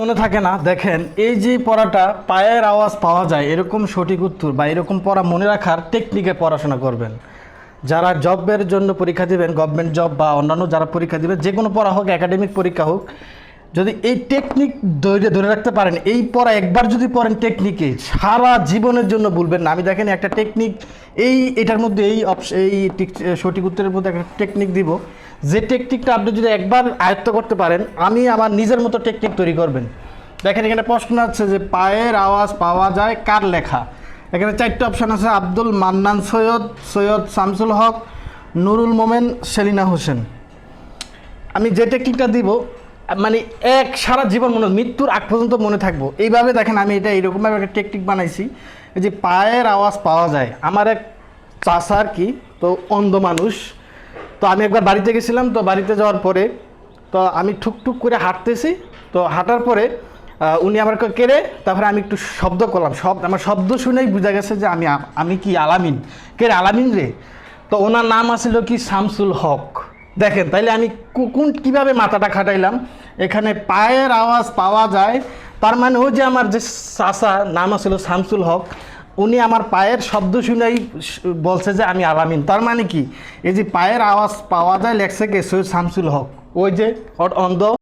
মনে থাকে না, দেখেন, এই যে পড়াটা পায়ের আওয়াজ পাওয়া যায়, এরকম সঠিক উত্তর বা এরকম পড়া মনে রাখার টেকনিকে পড়াশোনা করবেন। যারা জবের জন্য পরীক্ষা দিবেন গভর্নমেন্ট জব বা অন্যান্য যারা পরীক্ষা দিবেন, যে কোনো পড়া হোক একাডেমিক পরীক্ষা হোক, যদি এই টেকনিক ধরে ধরে রাখতে পারেন, এই পড়া একবার যদি পড়েন টেকনিকে সারা জীবনের জন্য ভুলবেন না। আমি দেখেন একটা টেকনিক এই এটার মধ্যে এই অপশ এই সঠিক উত্তরের মধ্যে একটা টেকনিক দিব। যে টেকনিকটা আপনি যদি একবার আয়ত্ত করতে পারেন, আমি আমার নিজের মতো টেকনিক তৈরি করবেন। দেখেন, এখানে প্রশ্ন আছে যে পায়ের আওয়াজ পাওয়া যায় কার লেখা? এখানে চারটে অপশন আছে, আব্দুল মান্নান সৈয়দ সৈয়দ শামসুল হক, নুরুল মোমেন, সেলিনা হোসেন। আমি যে টেকনিকটা দিব মানে এক সারা জীবন মনে, মৃত্যুর আগ পর্যন্ত মনে থাকব। এইভাবে দেখেন, আমি এটা এইরকমভাবে একটা টেকনিক বানাইছি যে পায়ের আওয়াজ পাওয়া যায়। আমার এক চাষা আর কি, তো অন্ধ মানুষ তো আমি একবার বাড়িতে গেছিলাম, তো বাড়িতে যাওয়ার পরে, তো আমি ঠুকঠুক করে হাঁটতেছি, তো হাঁটার পরে উনি আমার কেড়ে, তারপরে আমি একটু শব্দ করলাম। শব্দ, আমার শব্দ শুনেই বোঝা গেছে যে আমি আমি কি আলামিন। কে আলামিন রে? তো ওনার নাম আছিল কি? শামসুল হক। দেখেন, তাইলে আমি কোন কীভাবে মাথাটা খাটাইলাম? এখানে পায়ের আওয়াজ পাওয়া যায়। তার মানে ও যে আমার যে চাষা নাম আছিল শামসুল হক উনি আমার পায়ের শব্দ শুনেই বলছে যে আমি আলামিন। তার মানে কি? এই যে পায়ের আওয়াজ পাওয়া যায়, লেখছে কে সৈয়দ শামসুল হক। ওই যে অন্ধ।